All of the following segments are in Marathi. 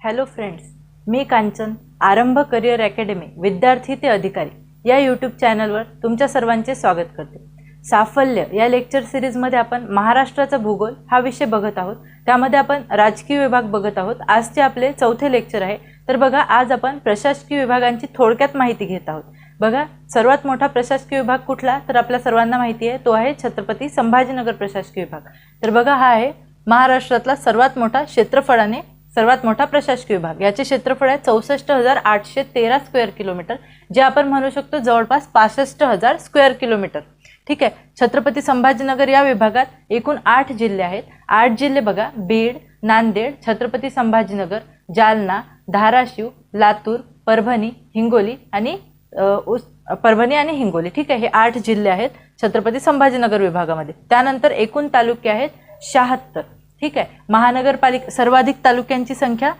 हॅलो फ्रेंड्स मी कांचन आरंभ करिअर अकॅडमी विद्यार्थी ते अधिकारी. या यूट्यूब चॅनलवर तुमच्या सर्वांचे स्वागत करते. साफल्य या लेक्चर सिरीजमध्ये आपण महाराष्ट्राचा भूगोल हा विषय बघत आहोत. त्यामध्ये आपण राजकीय विभाग बघत आहोत. आजचे आपले चौथे लेक्चर आहे तर बघा आज आपण प्रशासकीय विभागांची थोडक्यात माहिती घेत आहोत. बघा सर्वात मोठा प्रशासकीय विभाग कुठला? तर आपल्या सर्वांना माहिती आहे तो आहे छत्रपती संभाजीनगर प्रशासकीय विभाग. तर बघा हा आहे महाराष्ट्रातला सर्वात मोठा क्षेत्रफळाने सर्वात मोठा प्रशासकीय विभाग. याचे क्षेत्रफळ आहे चौसष्ट हजार आठशे तेरा स्क्वेअर किलोमीटर जे आपण म्हणू शकतो जवळपास पासष्ट हजार स्क्वेअर किलोमीटर ठीक आहे? छत्रपती संभाजीनगर या विभागात एकूण आठ जिल्हे आहेत. आठ जिल्हे बघा बीड नांदेड छत्रपती संभाजीनगर जालना धाराशिव लातूर परभणी हिंगोली आणि उस परभणी आणि हिंगोली. ठीक आहे? हे आठ जिल्हे आहेत छत्रपती संभाजीनगर विभागामध्ये. त्यानंतर एकूण तालुके आहेत शहात्तर. ठीक आहे. महानगरपालिका सर्वाधिक तालुक्यांची संख्या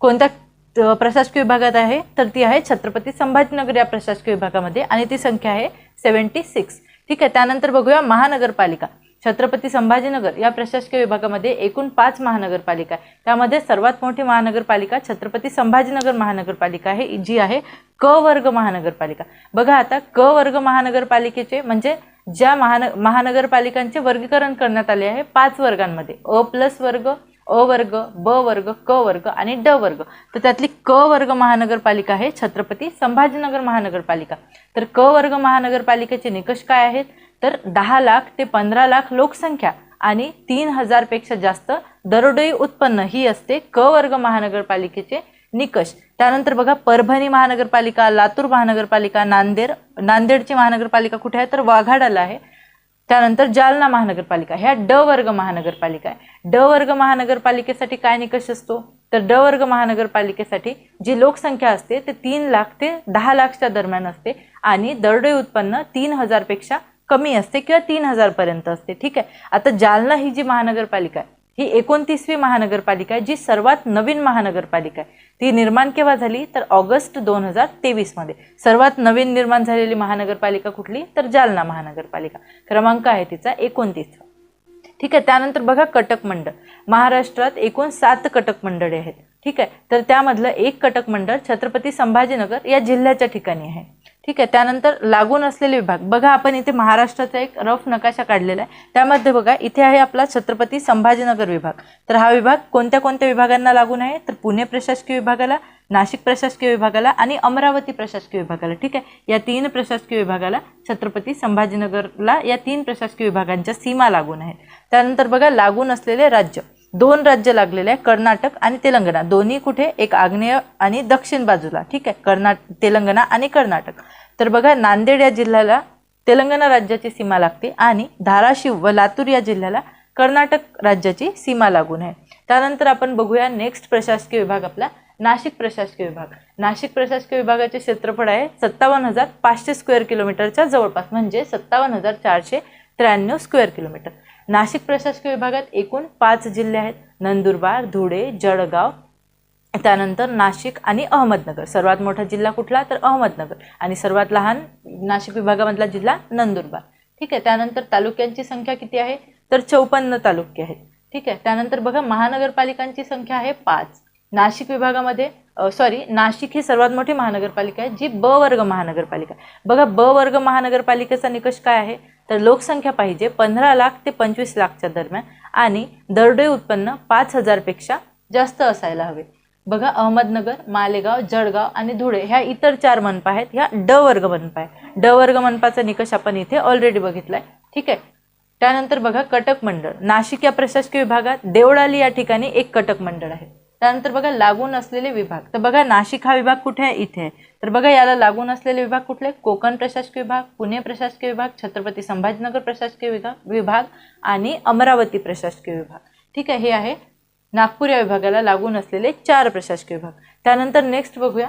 कोणत्या प्रशासकीय विभागात आहे? तर ती आहे छत्रपती संभाजीनगर या प्रशासकीय विभागामध्ये आणि ती संख्या आहे सेवन्टी सिक्स. ठीक आहे. त्यानंतर बघूया महानगरपालिका. छत्रपती संभाजीनगर या प्रशासकीय विभागामध्ये एकूण पाच महानगरपालिका आहे. त्यामध्ये सर्वात मोठी महानगरपालिका छत्रपती संभाजीनगर महानगरपालिका आहे जी आहे क वर्ग महानगरपालिका. बघा आता क वर्ग महानगरपालिकेचे म्हणजे ज्या महान महानगरपालिकांचे वर्गीकरण करण्यात आले आहे पाच वर्गांमध्ये. अ प्लस वर्ग अ वर्ग ब वर्ग क वर्ग आणि ड वर्ग. तर त्यातली क वर्ग महानगरपालिका आहे छत्रपती संभाजीनगर महानगरपालिका. तर क वर्ग महानगरपालिकेचे निकष काय आहेत? तर दहा लाख ते पंधरा लाख लोकसंख्या आणि तीन हजारपेक्षा जास्त दरडोई उत्पन्न ही असते क वर्ग महानगरपालिकेचे निकष. त्यानंतर बघा परभणी महानगरपालिका लातूर महानगरपालिका नांदेड नांदेडची महानगरपालिका कुठे आहे? तर वाघाडाला आहे. त्यानंतर जालना महानगरपालिका ह्या ड वर्ग महानगरपालिका आहे. ड वर्ग महानगरपालिकेसाठी काय निकष असतो? तर ड वर्ग महानगरपालिकेसाठी जी लोकसंख्या असते ते तीन लाख ते दहा लाखच्या दरम्यान असते आणि दरडोई उत्पन्न तीन हजारपेक्षा कमी असते किंवा तीन हजारपर्यंत असते. ठीक आहे? आता जालना ही जी महानगरपालिका आहे ही एकोणतीसवी महानगरपालिका आहे जी सर्वात नवीन महानगरपालिका आहे. ती निर्माण केव्हा झाली? तर ऑगस्ट दोन हजार तेवीसमध्ये सर्वात नवीन निर्माण झालेली महानगरपालिका कुठली? तर जालना महानगरपालिका. क्रमांक आहे तिचा एकोणतीस. ठीक आहे त्यानंतर बघा कटक मंडळ. महाराष्ट्रात एकूण सात कटक मंडळे आहेत. ठीक आहे तर त्यामधलं एक कटक मंडळ छत्रपती संभाजीनगर या जिल्ह्याच्या ठिकाणी आहे. ठीक आहे त्यानंतर लागून असलेले विभाग. बघा आपण इथे महाराष्ट्राचा एक रफ नकाशा काढलेला आहे. त्यामध्ये बघा इथे आहे आपला छत्रपती संभाजीनगर विभाग. तर हा विभाग कोणत्या कोणत्या विभागांना लागून आहे? तर पुणे प्रशासकीय विभागाला नाशिक प्रशासकीय विभागाला आणि अमरावती प्रशासकीय विभागाला. ठीक आहे या तीन प्रशासकीय विभागाला छत्रपती संभाजीनगरला या तीन प्रशासकीय विभागांच्या सीमा लागून आहेत. त्यानंतर बघा लागून असलेले राज्य. दोन राज्य लागलेले आहे कर्नाटक आणि तेलंगणा. दोन्ही कुठे? एक आग्नेय आणि दक्षिण बाजूला. ठीक आहे? कर्ना तेलंगणा आणि कर्नाटक. तर बघा नांदेड या जिल्ह्याला तेलंगणा राज्याची सीमा लागते आणि धाराशिव व लातूर या जिल्ह्याला कर्नाटक राज्याची सीमा लागून आहे. त्यानंतर आपण बघूया नेक्स्ट प्रशासकीय विभाग आपला नाशिक प्रशासकीय विभाग. नाशिक प्रशासकीय विभागाचे क्षेत्रफळ आहे सत्तावन्न हजार पाचशे स्क्वेअर किलोमीटरच्या जवळपास म्हणजे सत्तावन्न हजार चारशे त्र्याण्णव स्क्वेअर किलोमीटर. नाशिक प्रशासकीय विभागात एकूण पाच जिल्हे आहेत. नंदुरबार धुळे जळगाव त्यानंतर नाशिक आणि अहमदनगर. सर्वात मोठा जिल्हा कुठला? तर अहमदनगर. आणि सर्वात लहान नाशिक विभागामधला जिल्हा नंदुरबार. ठीक आहे? त्यानंतर तालुक्यांची संख्या किती आहे? तर चौपन्न तालुके आहेत. ठीक आहे? त्यानंतर बघा महानगरपालिकांची संख्या आहे पाच. नाशिक विभागामध्ये सॉरी नाशिक ही सर्वात मोठी महानगरपालिका आहे जी ब वर्ग महानगरपालिका आहे. बघा ब वर्ग महानगरपालिकेचा निकष काय आहे? तर लोकसंख्या पाहिजे पंधरा लाख ते पंचवीस लाखच्या दरम्यान. आणि दरडोई उत्पन्न पाच हजारपेक्षा जास्त असायला हवे. बघा अहमदनगर मालेगाव जळगाव आणि धुळे ह्या इतर चार मनपा आहेत. ह्या ड वर्ग मनपा आहे ड वर्ग मनपाचा निकष आपण इथे ऑलरेडी बघितलाय. ठीक आहे? त्यानंतर बघा कटक मंडळ. नाशिक या प्रशासकीय विभागात देवळाली या ठिकाणी एक कटक मंडळ आहे. त्यानंतर बघा लागून असलेले विभाग. तर बघा नाशिक हा विभाग कुठे आहे? इथे आहे. तर बघा याला लागून असलेले विभाग कुठले? कोकण प्रशासकीय विभाग पुणे प्रशासकीय विभाग छत्रपती संभाजीनगर प्रशासकीय विभाग विभाग आणि अमरावती प्रशासकीय विभाग. ठीक आहे हे आहे नागपूर या विभागाला लागून असलेले चार प्रशासकीय विभाग. त्यानंतर नेक्स्ट बघूया.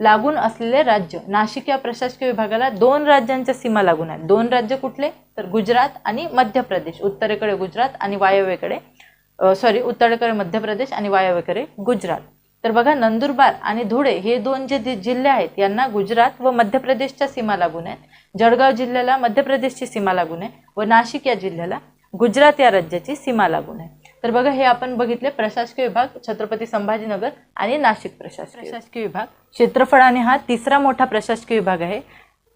लागून असलेले राज्य. नाशिक या प्रशासकीय विभागाला दोन राज्यांच्या सीमा लागून आहेत. दोन राज्य कुठले? तर गुजरात आणि मध्य प्रदेश उत्तरेकडे गुजरात आणि वायव्येकडे सॉरी उत्तरेकडे मध्य प्रदेश आणि वायव्येकडे गुजरात. तर बघा नंदुरबार आणि धुळे हे दोन जे जि- जिल्हे आहेत यांना गुजरात व मध्य प्रदेशच्या सीमा लागून आहेत जळगाव जिल्ह्याला मध्य प्रदेशची सीमा लागून आहे व नाशिक या जिल्ह्याला गुजरात या राज्याची सीमा लागून आहे. तर बघा हे आपण बघितले प्रशासकीय विभाग छत्रपती संभाजीनगर आणि नाशिक प्रशासकीय प्रशासकीय विभाग. क्षेत्रफळाने हा तिसरा मोठा प्रशासकीय विभाग आहे.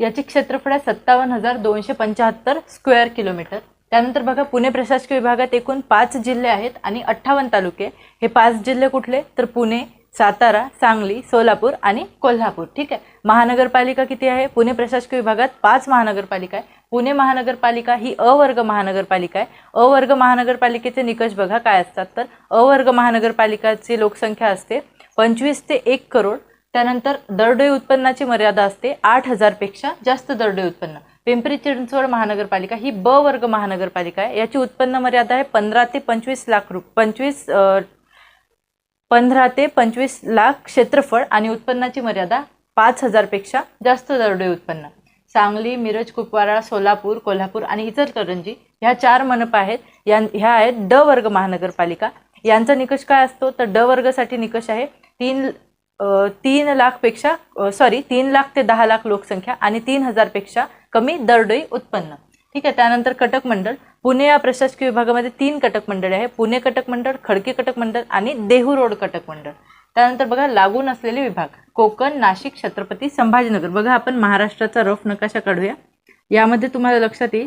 याची क्षेत्रफळ आहे सत्तावन्न हजार दोनशे पंच्याहत्तर स्क्वेअर किलोमीटर. त्यानंतर बघा पुणे प्रशासकीय विभागात एकूण पाच जिल्हे आहेत आणि अठ्ठावन्न तालुके. हे पाच जिल्हे कुठले? तर पुणे सातारा सांगली सोलापूर आणि कोल्हापूर. ठीक आहे? महानगरपालिका किती आहे? पुणे प्रशासकीय विभागात पाच महानगरपालिका आहे. पुणे महानगरपालिका ही अवर्ग महानगरपालिका आहे. अवर्ग महानगरपालिकेचे निकष बघा काय असतात तर अवर्ग महानगरपालिकाची लोकसंख्या असते पंचवीस ते एक करोड त्यानंतर दरडोई उत्पन्नाची मर्यादा असते आठ हजारपेक्षा जास्त दरडोई उत्पन्न. पिंपरी चिंचवड महानगरपालिका ही ब वर्ग महानगरपालिका आहे. याची उत्पन्न मर्यादा आहे पंधरा ते पंचवीस लाख रुप पंचवीस पंधरा ते पंचवीस लाख क्षेत्रफळ आणि उत्पन्नाची मर्यादा पाच हजारपेक्षा जास्त दरडोई उत्पन्न. सांगली मिरज कुपवारा सोलापूर कोल्हापूर आणि इचलकरंजी ह्या चार मनपा आहेत. या ह्या आहेत ड वर्ग महानगरपालिका. यांचा निकष काय असतो? तर ड वर्गासाठी निकष आहे तीन तीन लाखपेक्षा सॉरी तीन लाख ते दहा लाख लोकसंख्या आणि तीन हजारपेक्षा कमी दरडोई उत्पन्न. ठीक आहे त्यानंतर कटक मंडळ. पुणे या प्रशासकीय विभागामध्ये तीन कटक मंडळे आहे पुणे कटक मंडळ खडकी कटक मंडळ आणि देहू रोड कटक मंडळ. त्यानंतर बघा लागून असलेले विभाग. कोकण नाशिक छत्रपती संभाजीनगर. बघा आपण महाराष्ट्राचा रफ नकाशा काढूया. यामध्ये तुम्हाला लक्षात येईल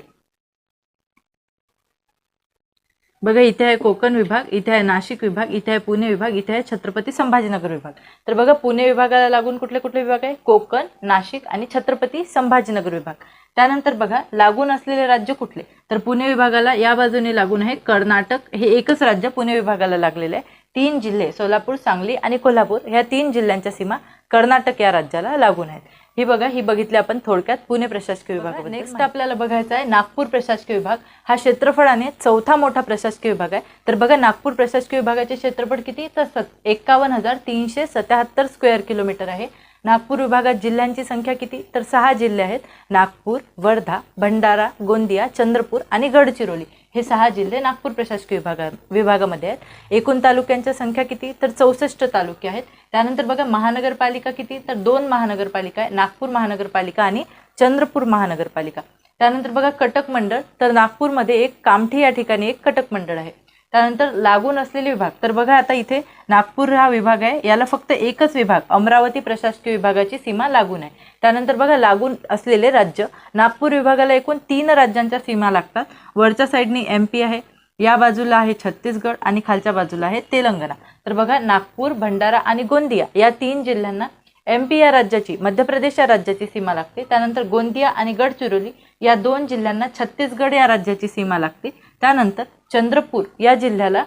बघा इथे आहे कोकण विभाग इथे आहे नाशिक विभाग इथे आहे पुणे विभाग इथे आहे छत्रपती संभाजीनगर विभाग. तर बघा पुणे विभागाला लागून कुठले कुठले विभाग आहे? कोकण नाशिक आणि छत्रपती संभाजीनगर विभाग. त्यानंतर बघा लागून असलेले राज्य कुठले? तर पुणे विभागाला या बाजूने लागून आहे कर्नाटक. हे एकच राज्य पुणे विभागाला लागलेलं आहे. तीन जिल्हे सोलापूर सांगली आणि कोल्हापूर ह्या तीन जिल्ह्यांच्या सीमा कर्नाटक या राज्याला लागून आहेत. ही बघा ही बघितली आपण थोडक्यात पुणे प्रशासकीय विभाग नेक्स्ट आपल्याला बघायचा आहे नागपूर प्रशासकीय विभाग हा क्षेत्रफळाने चौथा मोठा प्रशासकीय विभाग आहे. तर बघा नागपूर प्रशासकीय विभागाचे क्षेत्रफळ किती? तर सत एकावन्न हजार तीनशे सत्याहत्तर स्क्वेअर किलोमीटर आहे. नागपूर विभागात जिल्ह्यांची संख्या किती? तर सहा जिल्हे आहेत. नागपूर वर्धा भंडारा गोंदिया चंद्रपूर आणि गडचिरोली. हे सहा जिल्हे नागपूर प्रशासकीय विभागा विभागामध्ये आहेत. एकूण तालुक्यांच्या संख्या किती? तर चौसष्ट तालुके आहेत. त्यानंतर बघा महानगरपालिका किती? तर दोन महानगरपालिका आहे नागपूर महानगरपालिका आणि चंद्रपूर महानगरपालिका. त्यानंतर बघा कटक मंडळ. तर नागपूरमध्ये एक कामठी या ठिकाणी एक कटक मंडळ आहे. त्यानंतर लागून असलेले विभाग. तर बघा आता इथे नागपूर हा विभाग आहे. याला फक्त एकच विभाग अमरावती प्रशासकीय विभागाची सीमा लागून आहे. त्यानंतर बघा लागून असलेले राज्य. नागपूर विभागाला एकूण तीन राज्यांच्या सीमा लागतात. वरच्या साईडनी एम पी आहे या बाजूला आहे छत्तीसगड आणि खालच्या बाजूला आहे तेलंगणा. तर बघा नागपूर भंडारा आणि गोंदिया या तीन जिल्ह्यांना एम पी या राज्याची मध्य प्रदेश या राज्याची सीमा लागते. त्यानंतर गोंदिया आणि गडचिरोली या दोन जिल्ह्यांना छत्तीसगड या राज्याची सीमा लागते. त्यानंतर चंद्रपूर या जिल्ह्याला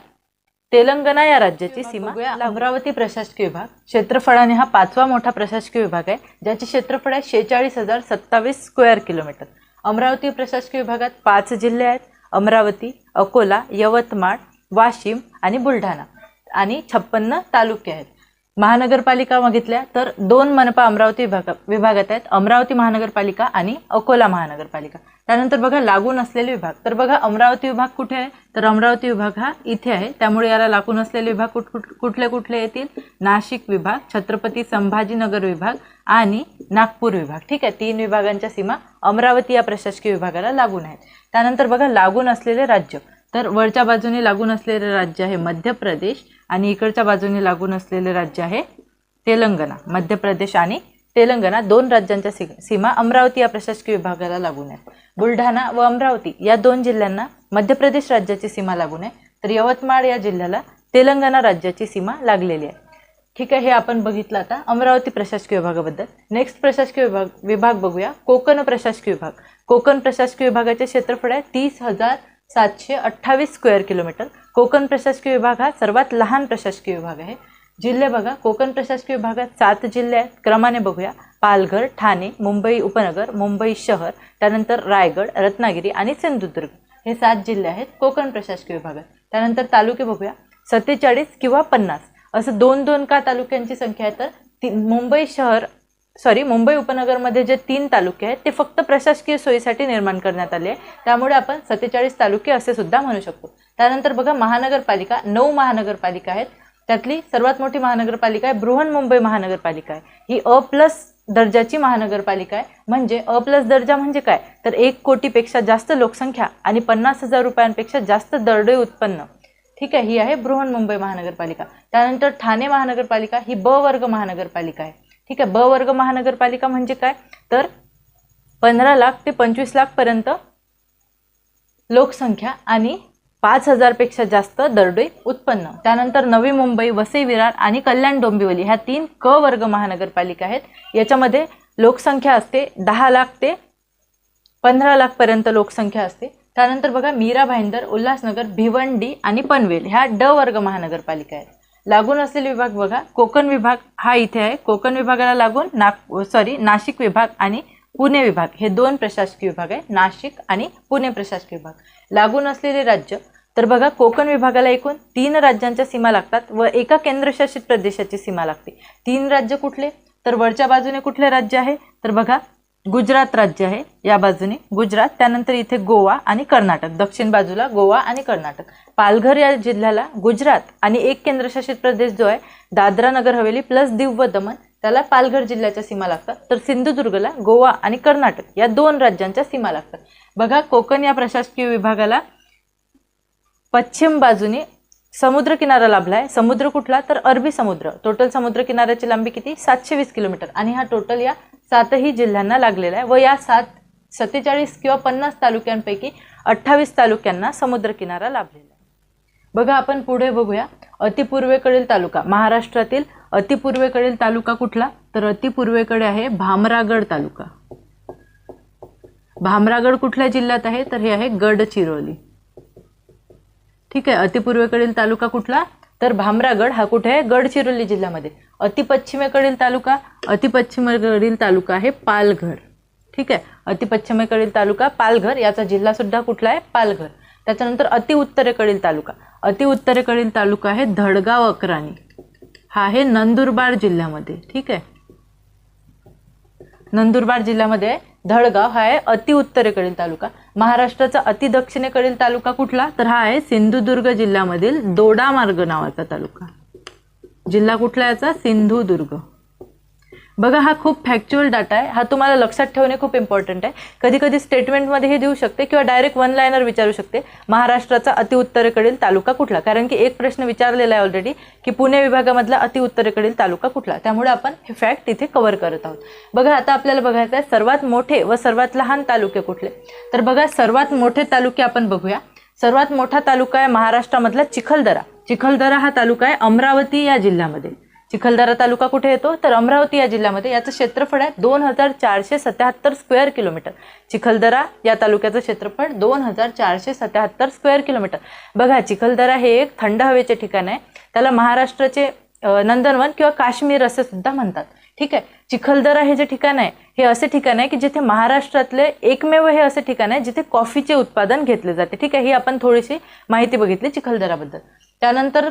तेलंगणा या राज्याची सीमा अमरावती प्रशासकीय विभाग. क्षेत्रफळाने हा पाचवा मोठा प्रशासकीय विभाग आहे ज्याचे क्षेत्रफळ आहे शेहेचाळीस हजार सत्तावीस स्क्वेअर किलोमीटर अमरावती प्रशासकीय विभागात पाच जिल्हे आहेत. अमरावती अकोला यवतमाळ वाशिम आणि बुलढाणा आणि छप्पन्न तालुके आहेत. महानगरपालिका बघितल्या तर दोन मनपा अमरावती विभागा विभागात आहेत. अमरावती महानगरपालिका आणि अकोला महानगरपालिका. त्यानंतर बघा लागून असलेले विभाग. तर बघा अमरावती विभाग कुठे आहे? तर अमरावती विभाग हा इथे आहे. त्यामुळे याला लागून असलेले विभाग कुठ कुठ कुठले कुठले येतील? नाशिक विभाग छत्रपती संभाजीनगर विभाग आणि नागपूर विभाग. ठीक आहे तीन विभागांच्या सीमा अमरावती या प्रशासकीय विभागाला लागून आहेत. त्यानंतर बघा लागून असलेले राज्य. तर वरच्या बाजूने लागून असलेले राज्य आहे मध्य प्रदेश आणि इकडच्या बाजूने लागून असलेले राज्य आहे तेलंगणा. मध्य प्रदेश आणि तेलंगणा दोन राज्यांच्या सी सीमा अमरावती या प्रशासकीय विभागाला लागून आहे बुलढाणा व अमरावती या दोन जिल्ह्यांना मध्य प्रदेश राज्याची सीमा लागून आहे. तर यवतमाळ या जिल्ह्याला तेलंगणा राज्याची सीमा लागलेली आहे. ठीक आहे हे आपण बघितलं आता अमरावती प्रशासकीय विभागाबद्दल. नेक्स्ट प्रशासकीय विभाग विभाग बघूया. कोकण प्रशासकीय विभाग. कोकण प्रशासकीय विभागाचे क्षेत्रफळ आहे तीस हजार सातशे अठ्ठावीस स्क्वेअर किलोमीटर. कोकण प्रशासकीय विभाग हा सर्वात लहान प्रशासकीय विभाग आहे. जिल्हे बघा कोकण प्रशासकीय विभागात सात जिल्हे आहेत. क्रमाने बघूया. पालघर ठाणे मुंबई उपनगर मुंबई शहर त्यानंतर रायगड रत्नागिरी आणि सिंधुदुर्ग. हे सात जिल्हे आहेत कोकण प्रशासकीय विभागात. त्यानंतर तालुके बघूया. सत्तेचाळीस किंवा पन्नास. असं दोन दोन का तालुक्यांची संख्या आहे तर ती मुंबई शहर सॉरी मुंबई उपनगरमध्ये जे तीन तालुके आहेत ते फक्त प्रशासकीय सोयीसाठी निर्माण करण्यात आले आहे त्यामुळे आपण सत्तेचाळीस तालुके असे सुद्धा म्हणू शकतो. त्यानंतर बघा महानगरपालिका नऊ महानगरपालिका आहेत. त्यातली सर्वात मोठी महानगरपालिका आहे बृहन्मुंबई महानगरपालिका आहे. ही अ प्लस दर्जाची महानगरपालिका आहे. म्हणजे अ प्लस दर्जा म्हणजे काय? तर एक कोटीपेक्षा जास्त लोकसंख्या आणि पन्नास हजार रुपयांपेक्षा जास्त दरडोई उत्पन्न. ठीक आहे ही आहे बृहन्मुंबई महानगरपालिका. त्यानंतर ठाणे महानगरपालिका ही ब वर्ग महानगरपालिका आहे. ठीक आहे ब वर्ग महानगरपालिका म्हणजे काय? तर पंधरा लाख ते पंचवीस लाखपर्यंत लोकसंख्या आणि पाच हजारपेक्षा जास्त दरडोई उत्पन्न. त्यानंतर नवी मुंबई वसई विरार आणि कल्याण डोंबिवली ह्या तीन क वर्ग महानगरपालिका आहेत. याच्यामध्ये लोकसंख्या असते दहा लाख ते पंधरा लाखपर्यंत लोकसंख्या असते. त्यानंतर बघा मीरा भाईंदर उल्हासनगर भिवंडी आणि पनवेल ह्या ड वर्ग महानगरपालिका आहेत. लागून असलेले विभाग बघा. कोकण विभाग हा इथे आहे. कोकण विभागाला लागून नाग सॉरी नाशिक विभाग आणि पुणे विभाग. हे दोन प्रशासकीय विभाग आहे. नाशिक आणि पुणे प्रशासकीय विभाग. लागून असलेले राज्य. तर बघा कोकण विभागाला एकूण तीन राज्यांच्या सीमा लागतात व एका केंद्रशासित प्रदेशाची सीमा लागते. तीन राज्य कुठले? तर वरच्या बाजूने कुठले राज्य आहे? तर बघा गुजरात राज्य आहे या बाजूने. गुजरात त्यानंतर इथे गोवा आणि कर्नाटक. दक्षिण बाजूला गोवा आणि कर्नाटक. पालघर या जिल्ह्याला गुजरात आणि एक केंद्रशासित प्रदेश जो आहे दादरा नगर हवेली प्लस दीव व दमण त्याला पालघर जिल्ह्याच्या सीमा लागतात. तर सिंधुदुर्गला गोवा आणि कर्नाटक या दोन राज्यांच्या सीमा लागतात. बघा कोकण या प्रशासकीय विभागाला पश्चिम बाजूने समुद्र किनारा लाभला आहे समुद्र कुठला? तर अरबी समुद्र. टोटल समुद्र किनाऱ्याची लांबी किती? सातशे वीस किलोमीटर. आणि हा टोटल या सातही जिल्ह्यांना लागलेला आहे व या सात सत्तेचाळीस किंवा पन्नास तालुक्यांपैकी अठ्ठावीस तालुक्यांना समुद्रकिनारा लाभलेला आहे. बघा आपण पुढे बघूया. अतिपूर्वेकडील तालुका. महाराष्ट्रातील अतिपूर्वेकडील तालुका कुठला? तर अतिपूर्वेकडे आहे भामरागड तालुका. भामरागड कुठल्या जिल्ह्यात आहे? तर हे आहे गडचिरोली. ठीक आहे अतिपूर्वेकडील तालुका कुठला? तर भामरागड हा कुठे आहे? गडचिरोली जिल्ह्यामध्ये. अतिपश्चिमेकडील तालुका अतिपश्चिमेकडील तालुका आहे पालघर. ठीक आहे? अतिपश्चिमेकडील तालुका पालघर याचा जिल्हा सुद्धा कुठला आहे? पालघर. त्याच्यानंतर अतिउत्तरेकडील तालुका. अतिउत्तरेकडील तालुका आहे धडगाव अक्राणी. हा आहे नंदुरबार जिल्ह्यामध्ये. ठीक आहे? नंदुरबार जिल्ह्यामध्ये धडगाव हा आहे अतिउत्तरेकडील तालुका. महाराष्ट्राचा अति दक्षिणेकडील तालुका कुठला? तर हा आहे सिंधुदुर्ग जिल्ह्यामधील दोडामार्ग नावाचा तालुका. जिल्हा कुठला याचा? सिंधुदुर्ग. बघा हा खूप फॅक्च्युअल डाटा आहे. हा तुम्हाला लक्षात ठेवणे खूप इम्पॉर्टंट आहे. कधी कधी स्टेटमेंटमध्ये हे देऊ शकते किंवा डायरेक्ट वन लायनर विचारू शकते. महाराष्ट्राचा अतिउत्तरेकडील तालुका कुठला? कारण की एक प्रश्न विचारलेला आहे ऑलरेडी की पुणे विभागामधला अतिउत्तरेकडील तालुका कुठला? त्यामुळे आपण हे फॅक्ट इथे कव्हर करत आहोत. बघा आता आपल्याला बघायचं आहे सर्वात मोठे व सर्वात लहान तालुके कुठले? तर बघा सर्वात मोठे तालुके आपण बघूया. सर्वात मोठा तालुका आहे महाराष्ट्रामधला चिखलदरा. चिखलदरा हा तालुका आहे अमरावती या जिल्ह्यामध्ये. चिखलदरा तालुका कुठे येतो? तर अमरावती या जिल्ह्यामध्ये. याचं क्षेत्रफळ आहे दोन हजार चारशे सत्याहत्तर स्क्वेअर किलोमीटर चिखलदरा या तालुक्याचं क्षेत्रफळ दोन हजार चारशे सत्याहत्तर स्क्वेअर किलोमीटर बघा चिखलदरा हे एक थंड हवेचे ठिकाण आहे. त्याला महाराष्ट्राचे नंदनवन किंवा काश्मीर असे सुद्धा म्हणतात. ठीक आहे? चिखलदरा हे जे ठिकाण आहे हे असे ठिकाण आहे की जिथे महाराष्ट्रातले एकमेव हे असे ठिकाण आहे जिथे कॉफीचे उत्पादन घेतले जाते. ठीक आहे? ही आपण थोडीशी माहिती बघितली चिखलदराबद्दल. त्यानंतर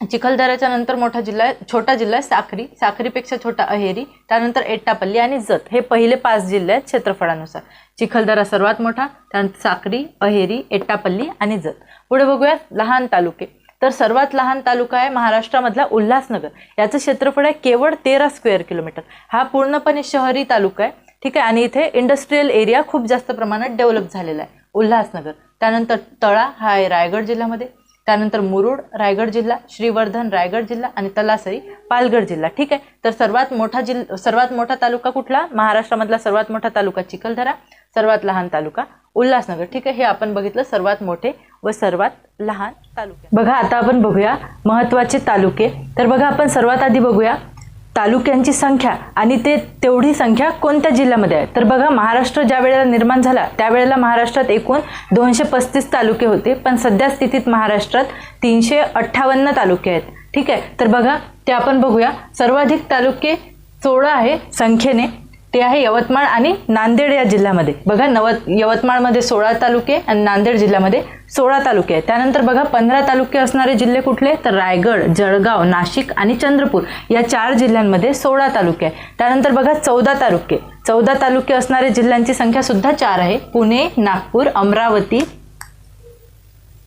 चिखलदऱ्याच्या नंतर मोठा जिल्हा आहे छोटा जिल्हा आहे साखरी साखरीपेक्षा छोटा अहेरी. त्यानंतर एट्टापल्ली आणि जत. हे पहिले पाच जिल्हे आहेत क्षेत्रफळानुसार. चिखलदरा सर्वात मोठा त्यानंतर साखरी अहेरी एट्टापल्ली आणि जत. पुढे बघूयात लहान तालुके. तर सर्वात लहान तालुका आहे महाराष्ट्रामधला उल्हासनगर. याचं क्षेत्रफळ आहे केवळ तेरा स्क्वेअर किलोमीटर हा पूर्णपणे शहरी तालुका आहे. ठीक आहे? आणि इथे इंडस्ट्रीयल एरिया खूप जास्त प्रमाणात डेव्हलप झालेला आहे. उल्हासनगर. त्यानंतर तळा हा आहे रायगड जिल्ह्यामध्ये. त्यानंतर मुरुड रायगड जिल्हा श्रीवर्धन रायगड जिल्हा आणि तलासरी पालघर जिल्हा. ठीक आहे? तर सर्वात मोठा जिल्हा सर्वात मोठा तालुका कुठला? महाराष्ट्रामधला सर्वात मोठा तालुका चिखलदरा सर्वात लहान तालुका उल्हासनगर. ठीक आहे? हे आपण बघितलं सर्वात मोठे व सर्वात लहान तालुके. बघा आता आपण बघूया महत्त्वाचे तालुके. तर बघा आपण सर्वात आधी बघूया तालुक्यांची संख्या आणि ते तेवढी संख्या कोणत्या जिल्ह्यामध्ये आहे? तर बघा महाराष्ट्र ज्या वेळेला निर्माण झाला त्यावेळेला महाराष्ट्रात एकूण दोनशे पस्तीस तालुके होते. पण सध्या स्थितीत महाराष्ट्रात तीनशे अठ्ठावन्न तालुके आहेत. ठीक आहे? तर बघा ते आपण बघूया. सर्वाधिक तालुके सोळा आहे संख्येने. ते आहे यवतमाळ आणि नांदेड या जिल्ह्यामध्ये. बघा नवत यवतमाळमध्ये सोळा तालुके आणि नांदेड जिल्ह्यामध्ये सोळा तालुके आहेत. त्यानंतर बघा पंधरा तालुके असणारे जिल्हे कुठले? तर रायगड जळगाव नाशिक आणि चंद्रपूर या चार जिल्ह्यांमध्ये सोळा तालुके आहे त्यानंतर बघा चौदा तालुके चौदा तालुके असणारे जिल्ह्यांची संख्या सुद्धा चार आहे. पुणे नागपूर अमरावती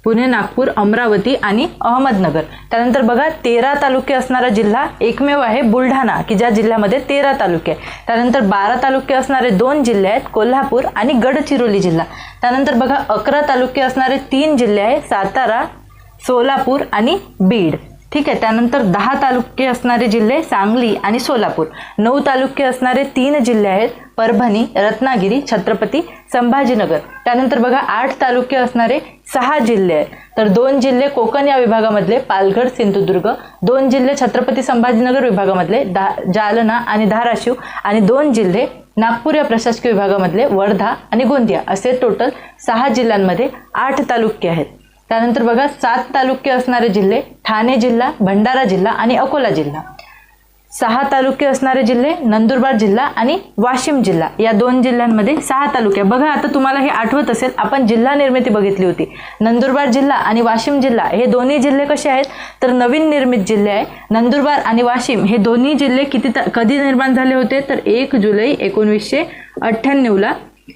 पुणे नागपूर अमरावती आणि अहमदनगर. त्यानंतर बघा तेरा तालुके असणारा जिल्हा एकमेव आहे बुलढाणा की ज्या जिल्ह्यामध्ये तेरा तालुके आहे त्यानंतर बारा तालुके असणारे दोन जिल्हे आहेत कोल्हापूर आणि गडचिरोली जिल्हा. त्यानंतर बघा अकरा तालुके असणारे तीन जिल्हे आहे सातारा सोलापूर आणि बीड. ठीक आहे त्यानंतर दहा तालुके असणारे जिल्हे सांगली आणि सोलापूर. नऊ तालुके असणारे तीन जिल्हे आहेत परभणी रत्नागिरी छत्रपती संभाजीनगर. त्यानंतर बघा आठ तालुके असणारे सहा जिल्हे आहेत. तर दोन जिल्हे कोकण या विभागामधले पालघर सिंधुदुर्ग. दोन जिल्हे छत्रपती संभाजीनगर विभागामधले दा जालना आणि धाराशिव. आणि दोन जिल्हे नागपूर या प्रशासकीय विभागामधले वर्धा आणि गोंदिया. असे टोटल सहा जिल्ह्यांमध्ये आठ तालुके आहेत. त्यानंतर बघा सात तालुके असणारे जिल्हे ठाणे जिल्हा भंडारा जिल्हा आणि अकोला जिल्हा. सहा तालुके असणारे जिल्हे नंदुरबार जिल्हा आणि वाशिम जिल्हा. या दोन जिल्ह्यांमध्ये सहा तालुके बघा आता तुम्हाला हे आठवत असेल आपण जिल्हा निर्मिती बघितली होती. नंदुरबार जिल्हा आणि वाशिम जिल्हा हे दोन्ही जिल्हे कसे आहेत? तर नवीन निर्मित जिल्हे आहे. नंदुरबार आणि वाशिम हे दोन्ही जिल्हे किती कधी निर्माण झाले होते? तर एक जुलै एकोणवीसशे अठ्ठ्याण्णवला.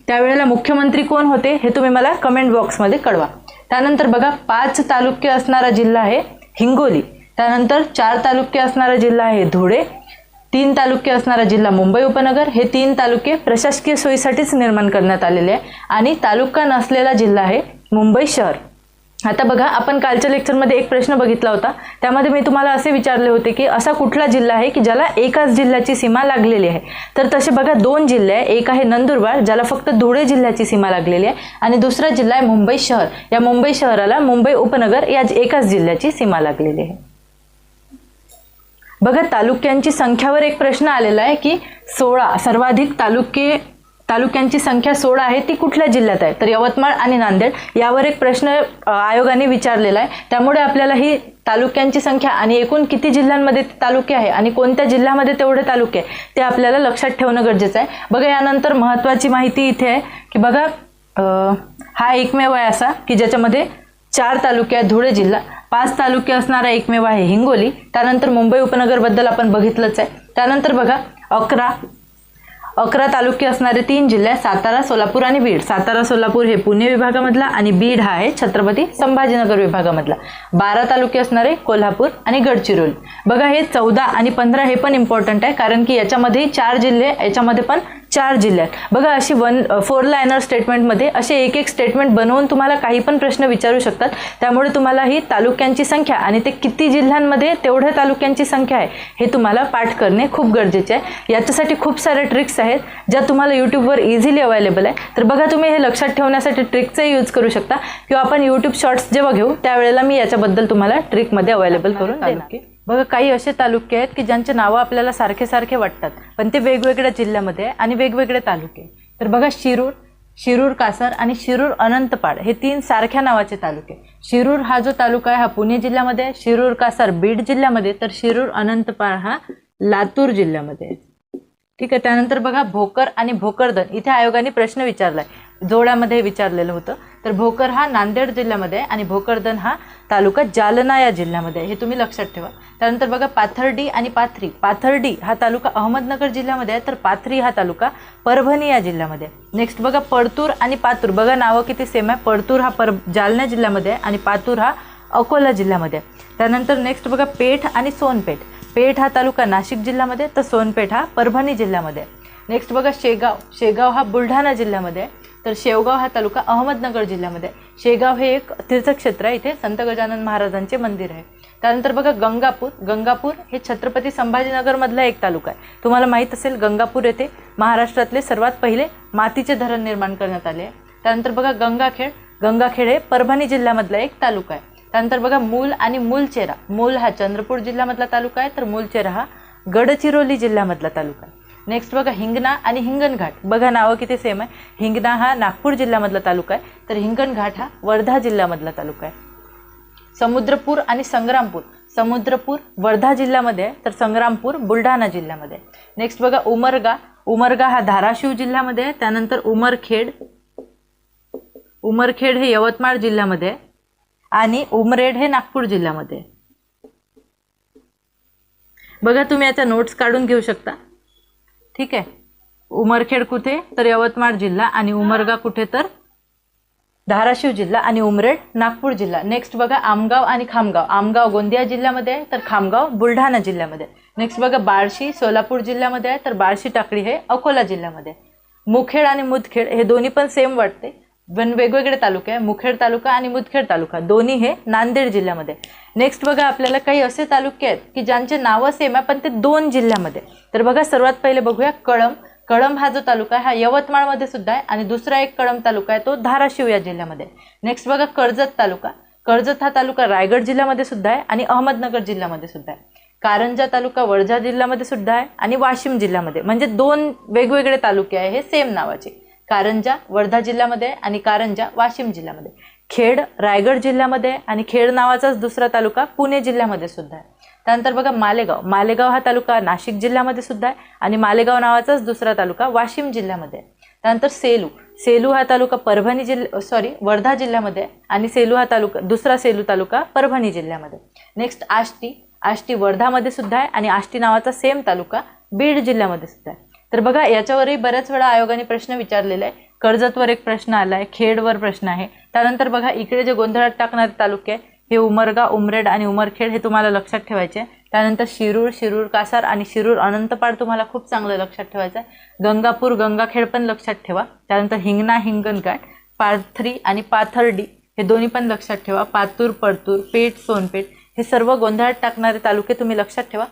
त्यावेळेला मुख्यमंत्री कोण होते? हे तुम्ही मला कमेंट बॉक्समध्ये कळवा. त्यानंतर बघा पाच तालुके असणारा जिल्हा आहे हिंगोली. त्यानंतर चार तालुके असणारा जिल्हा आहे धुळे. तीन तालुके असणारा जिल्हा मुंबई उपनगर. हे तीन तालुके प्रशासकीय सोयीसाठीच निर्माण करण्यात आलेले आहे. आणि तालुका नसलेला जिल्हा आहे मुंबई शहर. आता बघा आपण कालच्या लेक्चरमध्ये एक प्रश्न बघितला होता. त्यामध्ये मी तुम्हाला असे विचारले होते की असा कुठला जिल्हा आहे की ज्याला एकाच जिल्ह्याची सीमा लागलेली आहे? तर तसे बघा दोन जिल्हे आहे एक आहे नंदुरबार ज्याला फक्त धुळे जिल्ह्याची सीमा लागलेली आहे. आणि दुसरा जिल्हा आहे मुंबई शहर. या मुंबई शहराला मुंबई उपनगर या एकाच जिल्ह्याची सीमा लागलेली आहे. बघा तालुक्यांची संख्यावर एक प्रश्न आलेला आहे की सोळा सर्वाधिक तालुके तालुक्यांची संख्या सोळा आहे ती कुठल्या जिल्ह्यात आहे? तर यवतमाळ आणि नांदेड यावर एक प्रश्न आयोगाने विचारलेला आहे. त्यामुळे आपल्याला ही तालुक्यांची संख्या आणि एकूण किती जिल्ह्यांमध्ये ते तालुके आहे आणि कोणत्या जिल्ह्यामध्ये तेवढे तालुके आहे ते आपल्याला लक्षात ठेवणं गरजेचं आहे. बघा यानंतर महत्त्वाची माहिती इथे आहे की बघा हा एकमेव आहे असा की ज्याच्यामध्ये चार तालुके आहेत धुळे जिल्हा. पाच तालुके असणारा एकमेव आहे हिंगोली. त्यानंतर मुंबई उपनगरबद्दल आपण बघितलंच आहे. त्यानंतर बघा अकरा अकरा तालुके असणारे तीन जिल्हे आहेत, सातारा सोलापूर आणि बीड. सातारा सोलापूर हे पुणे विभागामधला आणि बीड हा आहे छत्रपती संभाजीनगर विभागामधला. बारा तालुके असणारे कोल्हापूर आणि गडचिरोली. बघा हे चौदा आणि पंधरा हे पण इम्पॉर्टंट आहे कारण की याच्यामध्ये चार जिल्हे याच्यामध्ये पण चार जिल्हे आहेत बघा अशी वन फोर लायनर स्टेटमेंटमध्ये असे एक एक स्टेटमेंट बनवून तुम्हाला काही पण प्रश्न विचारू शकतात. त्यामुळे तुम्हाला ही तालुक्यांची संख्या आणि ते किती जिल्ह्यांमध्ये तेवढ्या तालुक्यांची संख्या आहे हे तुम्हाला पाठ करणे खूप गरजेचे आहे. याच्यासाठी खूप साऱ्या ट्रिक्स आहेत ज्या तुम्हाला यूट्यूबवर इझिली अवेलेबल आहे. तर बघा तुम्ही हे लक्षात ठेवण्यासाठी ट्रिकचाही यूज करू शकता. किंवा आपण यूट्यूब शॉर्ट्स जेव्हा घेऊ त्यावेळेला मी याच्याबद्दल तुम्हाला ट्रिकमध्ये अवेलेबल करून देणार. बघा काही असे तालुके आहेत की ज्यांचे नावं आपल्याला सारखे सारखे वाटतात पण ते वेगवेगळ्या जिल्ह्यामध्ये आहे आणि वेगवेगळे तालुके तर बघा शिरूर शिरूर कासर आणि शिरूर अनंतपाड हे तीन सारख्या नावाचे तालुके शिरूर हा जो तालुका आहे हा पुणे जिल्ह्यामध्ये आहे. शिरूर कासर बीड जिल्ह्यामध्ये तर शिरूर अनंतपाड हा लातूर जिल्ह्यामध्ये आहे. ठीक आहे त्यानंतर बघा भोकर आणि भोकरदन. इथे आयोगाने प्रश्न विचारलाय. जोड्यामध्ये विचारलेलं होतं. तर भोकर हा नांदेड जिल्ह्यामध्ये आहे आणि भोकरदन हा तालुका जालना या जिल्ह्यामध्ये आहे. हे तुम्ही लक्षात ठेवा. त्यानंतर बघा पाथर्डी आणि पाथरी. पाथर्डी हा तालुका अहमदनगर जिल्ह्यामध्ये आहे. तर पाथरी हा तालुका परभणी या जिल्ह्यामध्ये आहे. नेक्स्ट बघा पडतूर आणि पातूर. बघा नावं किती सेम आहे. पडतूर हा पर जालना जिल्ह्यामध्ये आहे आणि पातूर हा अकोला जिल्ह्यामध्ये आहे. त्यानंतर नेक्स्ट बघा पेठ आणि सोनपेठ. पेठ हा तालुका नाशिक जिल्ह्यामध्ये तर सोनपेठ हा परभणी जिल्ह्यामध्ये. नेक्स्ट बघा शेगाव. शेगाव हा बुलढाणा जिल्ह्यामध्ये. तर शेवगाव हा तालुका अहमदनगर जिल्ह्यामध्ये. शेगाव हे एक तीर्थक्षेत्र आहे. इथे संत गजानन महाराजांचे मंदिर आहे. त्यानंतर बघा गंगापूर. गंगापूर हे छत्रपती संभाजीनगरमधला एक तालुका आहे. तुम्हाला माहीत असेल गंगापूर येथे महाराष्ट्रातले सर्वात पहिले मातीचे धरण निर्माण करण्यात आले आहे. त्यानंतर बघा गंगाखेड. गंगाखेड हे परभणी जिल्ह्यामधला एक तालुका आहे. त्यानंतर बघा मूल आणि मूलचेरा मूल हा चंद्रपूर जिल्ह्यामधला तालुका आहे तर मूलचेरा हा गडचिरोली जिल्ह्यामधला तालुका आहे. नेक्स्ट बघा हिंगणा आणि हिंगणघाट. बघा नावं किती सेम आहे. हिंगणा हा नागपूर जिल्ह्यामधला तालुका आहे तर हिंगणघाट हा वर्धा जिल्ह्यामधला तालुका आहे. समुद्रपूर आणि संग्रामपूर. समुद्रपूर वर्धा जिल्ह्यामध्ये आहे तर संग्रामपूर बुलढाणा जिल्ह्यामध्ये आहे. नेक्स्ट बघा उमरगा. उमरगा हा धाराशिव जिल्ह्यामध्ये आहे त्यानंतर उमरखेड. उमरखेड हे यवतमाळ जिल्ह्यामध्ये आहे. आणि उमरेड हे नागपूर जिल्ह्यामध्ये. बघा तुम्ही याच्या नोट्स काढून घेऊ शकता. ठीक आहे. उमरखेड कुठे? तर यवतमाळ जिल्हा आणि उमरगा कुठे तर? धाराशिव जिल्हा आणि उमरेड नागपूर जिल्हा. नेक्स्ट बघा आमगाव आणि खामगाव. आमगाव गोंदिया जिल्ह्यामध्ये आहे तर खामगाव बुलढाणा जिल्ह्यामध्ये नेक्स्ट बघा बार्शी सोलापूर जिल्ह्यामध्ये आहे तर बार्शी टाकळी हे अकोला जिल्ह्यामध्ये मुखेड आणि मुदखेड हे दोन्ही पण सेम वाटते. पण वेगवेगळे तालुके आहे. मुखेड तालुका आणि मुदखेड तालुका. दोन्ही हे नांदेड जिल्ह्यामध्ये. नेक्स्ट बघा आपल्याला काही असे तालुके आहेत की ज्यांचे नावं सेम आहे पण ते दोन जिल्ह्यामध्ये. तर बघा सर्वात पहिले बघूया कळंब. कळंब हा जो तालुका आहे हा यवतमाळमध्ये सुद्धा आहे आणि दुसरा एक कळंब तालुका आहे तो धाराशिव या जिल्ह्यामध्ये. नेक्स्ट बघा कर्जत तालुका. कर्जत हा तालुका रायगड जिल्ह्यामध्ये सुद्धा आहे आणि अहमदनगर जिल्ह्यामध्ये सुद्धा आहे. कारंजा तालुका वर्धा जिल्ह्यामध्ये सुद्धा आहे आणि वाशिम जिल्ह्यामध्ये. म्हणजे दोन वेगवेगळे तालुके आहे हे सेम नावाचे. कारंजा वर्धा जिल्ह्यामध्ये आणि कारंजा वाशिम जिल्ह्यामध्ये. खेड रायगड जिल्ह्यामध्ये आणि खेड नावाचाच दुसरा तालुका पुणे जिल्ह्यामध्ये सुद्धा आहे. त्यानंतर बघा मालेगाव. मालेगाव हा तालुका नाशिक जिल्ह्यामध्ये सुद्धा आहे आणि मालेगाव नावाचाच दुसरा तालुका वाशिम जिल्ह्यामध्ये आहे. त्यानंतर सेलू. सेलू हा तालुका परभणी जिल्हा सॉरी वर्धा जिल्ह्यामध्ये आहे आणि सेलू हा तालुका दुसरा सेलू तालुका परभणी जिल्ह्यामध्ये नेक्स्ट आष्टी. आष्टी वर्धामध्ये सुद्धा आहे आणि आष्टी नावाचा सेम तालुका बीड जिल्ह्यामध्ये सुद्धा आहे. तर बघा याच्यावरही बऱ्याच वेळा आयोगाने प्रश्न विचारलेला आहे. कर्जतवर एक प्रश्न आला आहे खेडवर प्रश्न आहे. त्यानंतर बघा इकडे जे गोंधळात टाकणारे तालुके आहे हे उमरगा उमरेड आणि उमरखेड हे तुम्हाला लक्षात ठेवायचे त्यानंतर शिरूर शिरूर कासार आणि शिरूर अनंतपाड तुम्हाला खूप चांगलं लक्षात ठेवायचं आहे. गंगापूर गंगाखेड पण लक्षात ठेवा. त्यानंतर हिंगणा हिंगणघाट पाथरी आणि पाथर्डी हे दोन्ही पण लक्षात ठेवा. पातूर परतूर पेठ सोनपेठ हे सर्व गोंधळात टाकणारे तालुके तुम्ही लक्षात ठेवा.